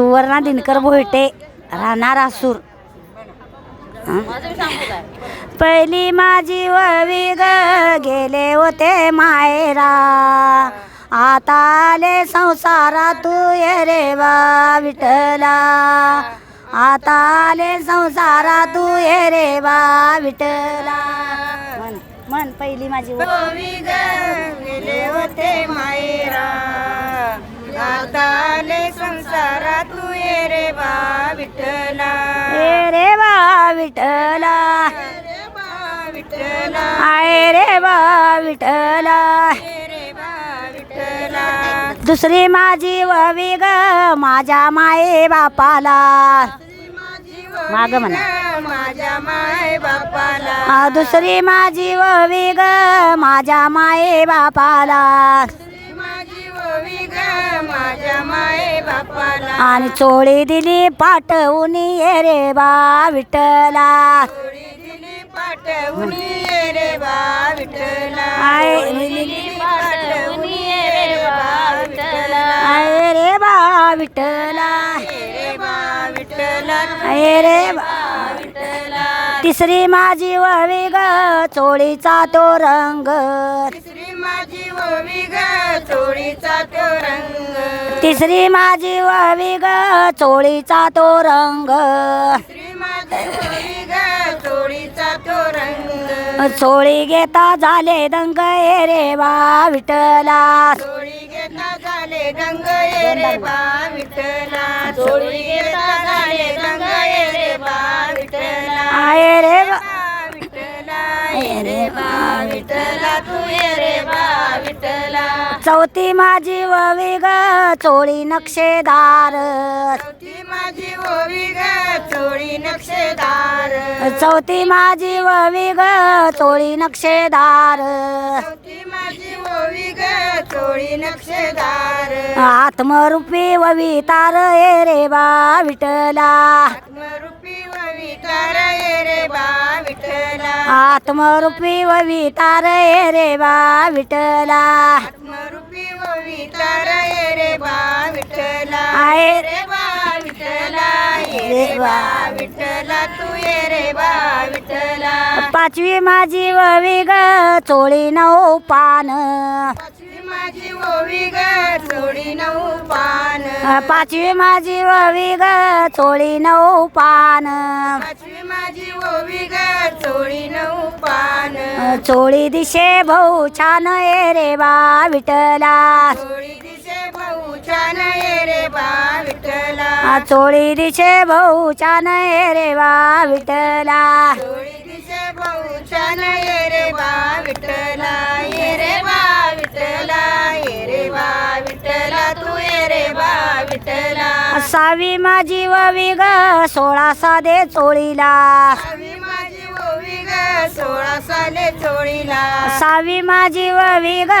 सुवर्णा दिनकर भोयटे राहणार आसूर. पहिली माझी ववी ग गेले होते मायरा. आता आले संसारा तू ये रे बा विठला आता आले संसारा तू ये रे बा विठला म्हण मन पहिली माझी ववी गेले होते मायरा. आता आले संसारा विठ्ठला. विठ्ठला. आय विठ्ठला. दुसरी माझी ववी ग माझ्या माये बापाला. माग म्हणा. माझ्या माय बापाला दुसरी माझी ववी ग माझ्या माये बापाला. माझी ओवी ग माझ्या आणि चोळी दिली पाठवून ये रे बा विठला थोडी रे बा आय रे बा विठला ये रे बा आय रे बा तिसरी माझी वळवी ग चोळीचा तो रंग. तिसरी माझी वळवी ग चोळीचा तो रंग. तिसरी माझी ववी ग चोळीचा तो रंग. चोळी घेता झाले दंग ये रे बा विठला चोळी घेता झाले ये रे बा विठ्ठला रे बा विठ्ठला तू ये रे बा विठ्ठला. चौथी माझी ववी ग चोळी नक्षेदार. चौथी माझी ओवी ग चोळी नक्षेदार. चौथी माझी ववी ग चोळी नक्षेदार. चौथी माझी ओवी ग चोळी नक्षेदार. आत्मरूपी ववी तार ये रे बा विठला आत्मरूपी आत्मरूपी ववी तार ये रे बा विठला आत्मरूपी ओवी तार ये रे बा विठ्ठला. आय रे बा विठ्ठला. ये रे बा विठ्ठला. तू ये रे बा विठ्ठला. पाचवी माझी ववी ग चोळी नऊ पान. पाचवी माझी ओवी ग चोळी नऊ पान. पाचवी माझी ववी ग चोळी नऊ पान. पाचवी माझी ओवी ग चोळी नऊ पान. चोळी दिशे भाऊ छान ये रे बा विठला चोळी दिसे भाऊ छान ये रे बा विठ्ठला चोळी दिशे भाऊ छान ये रे बा विठला चोळी दिसे भाऊ छान ये रे बा विठ्ठला ये रे बा बा विठ्ठला सावी माझी ववी ग सोळा साधे चोळीला. आम्ही माझी ओवी ग सोळा साले चोळीला. सावी माझी ववी ग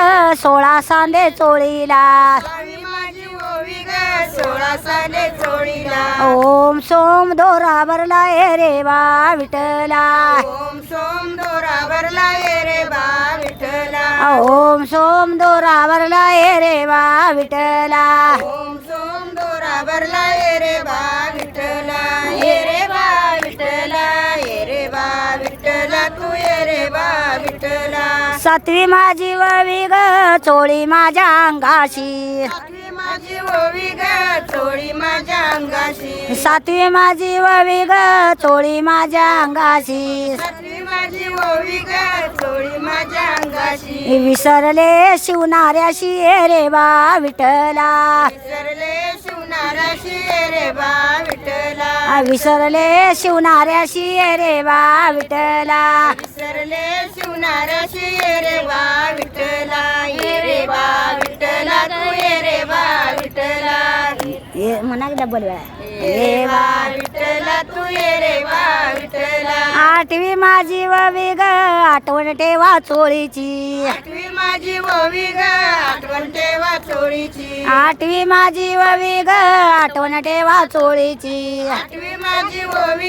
सोळा सांदे चोळीला. आम्ही माझी ओवी ग सोळा साले चोळीला. ओम सोम दोरा भरला ये रे बा विठला ओम सोम दोरा भरला ये रे बा विठ्ठला. ओम सोम दोरा भरला ये रे बा विठला भरला ये रे बा विठ्ठला ये रे बा विठ्ठला ये रे बा विठ्ठला तू ये रे बा विठ्ठला. सातवी माझी ववी ग चोळी माझ्या अंगाशी. सातवी माझी ओवी ग चोळी माझ्या अंगाशी. सातवी माझी ववी ग चोळी माझ्या अंगाशी. सातवी माझी ओवी ग चोळी माझ्या अंगाशी. विसरले शिवणाऱ्याशी ये रे बा विठला विसरले रे बा विठ्ठला. विसरले शिवणाऱ्याशी रे बा विठला विसरले शिवणाराशी ये रे बा विठ्ठला. ये रे बा विठ्ठला तू ये रे बा विठ्ठला. हे म्हणा की डबल वेळा विठ्ठला तू ये विठ्ठला. आठवी माझी ववी ग आठवण ठेवा चोळीची. आठवी माझी ओवी ग आठवण ठेवा चोळीची. आठवी माझी ववी ग आठवण ठेवा चोळीची. आठवी माझी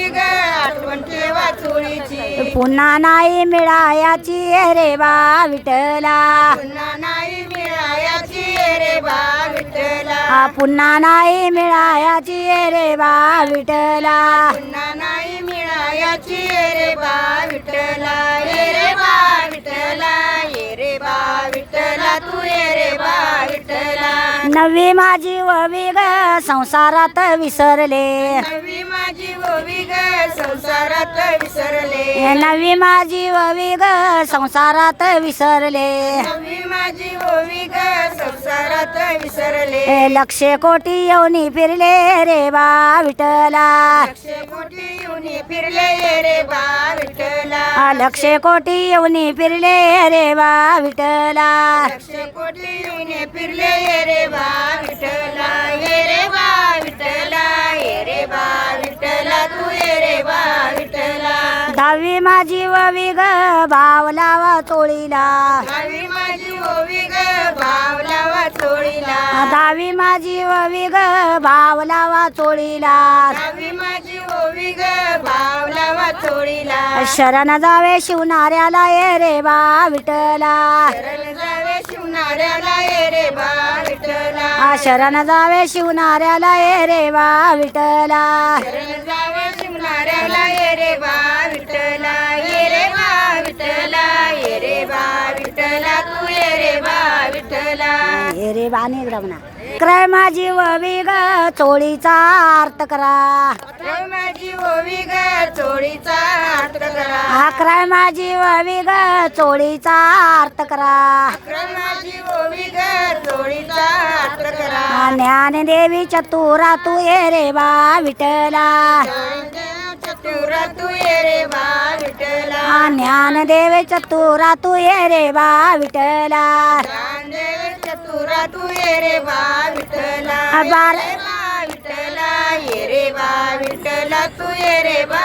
ग आठवण ठेवा चोळीची. पुन्हा नाही मिळायाची रे बा विठला पुन्हा नाही मिळायाची रे बा पुन्हा नाही मिळायाची रे बा विठला पुन्हा नाही मिळायाची रे बा विठ्ठला. ये रे बा नवी माझी ववी ग संसारात विसरले. नवी माझी ओवी ग संसारात विसरले. नवी माझी ववी ग संसारात विसरले. नवी माझी ओवी ग संसारात विसरले. लक्षे कोटी येऊनी फिरले रे बा विठला लक्षे कोटी येऊन फिरले रे बा विठ्ठला. आ लक्षे कोटी येऊनी फिरले रे बा विठला लक्षे कोटी येऊन फिरले रे बा विठ्ठला ये रे बा विठ्ठला ये रे बा विठ्ठला तू ये रे बा विठ्ठला. दहावी माझी ववी ग माझी ओवी ग भावलावा चोळीला दहावी माझी ववी ग भावलावा चोळीला नवी माझी ओवी ग भावलावा चोळीला शरण जावे शिवणाऱ्याला ये रे बा विठला शरण जावे शिवणाऱ्याला ये रे बा विठ्ठला. आ शरण जावे शिवणाऱ्याला ये रे बा विठला शरण जावे शिवणाऱ्याला ये रे बा विठ्ठला. ये विठ्ठला ये रे बा आणि एकदा म्हणा क्रय माझी ववी ग चोळीचा अर्थ करा. माझी ओवी ग चोळीचा हात करा. अकराय माझी ववी ग चोळीचा अर्थ करा. अकरा माझी ओवी ग चोळीचा हात करा. आ ज्ञानदेवी चतुरा तू ये रे बा विठला चतुरा तू ये रे बा विठ्ठला. आ ज्ञानदेवी चतुरा तू ये रे बा विठला चतुरा तू ये रे बा आ बार ये रे बा विठ्ठला ये रे बा विठ्ठला तू ये रे बा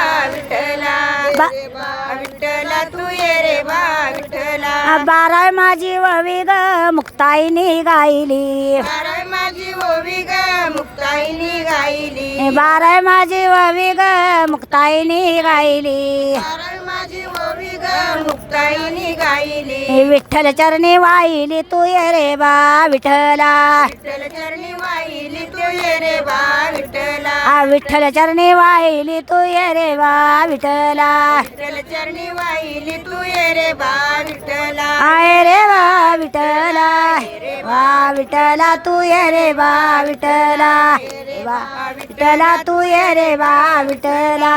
बा विठ्ठला तू ये रे बा विठ्ठला. आ बाराय माझी ववी ग मुक्ताईनी गायली. बाराय माझी ओवी ग मुक्ताईनी गायली. बाराय माझी ववी ग मुक्ताईनी गायली. बाराय माझी ग मुक्ताईनी गायली. विठ्ठल चरणी वाहिली तू ये रे बा विठ्ठला. विठ्ठल चरणी वाहिली तू ये रे बा विठ्ठला. आ विठ्ठल चरणी वाहिली तू ये रे बा विठ्ठला. विठ्ठल चरणी वाहिली तू ये रे बा विठ्ठला. आय रे बा विठ्ठला. वा विठ्ठला तू ये रे बा विठ्ठला. वा विठ्ठला तू ये रे बा विठ्ठला.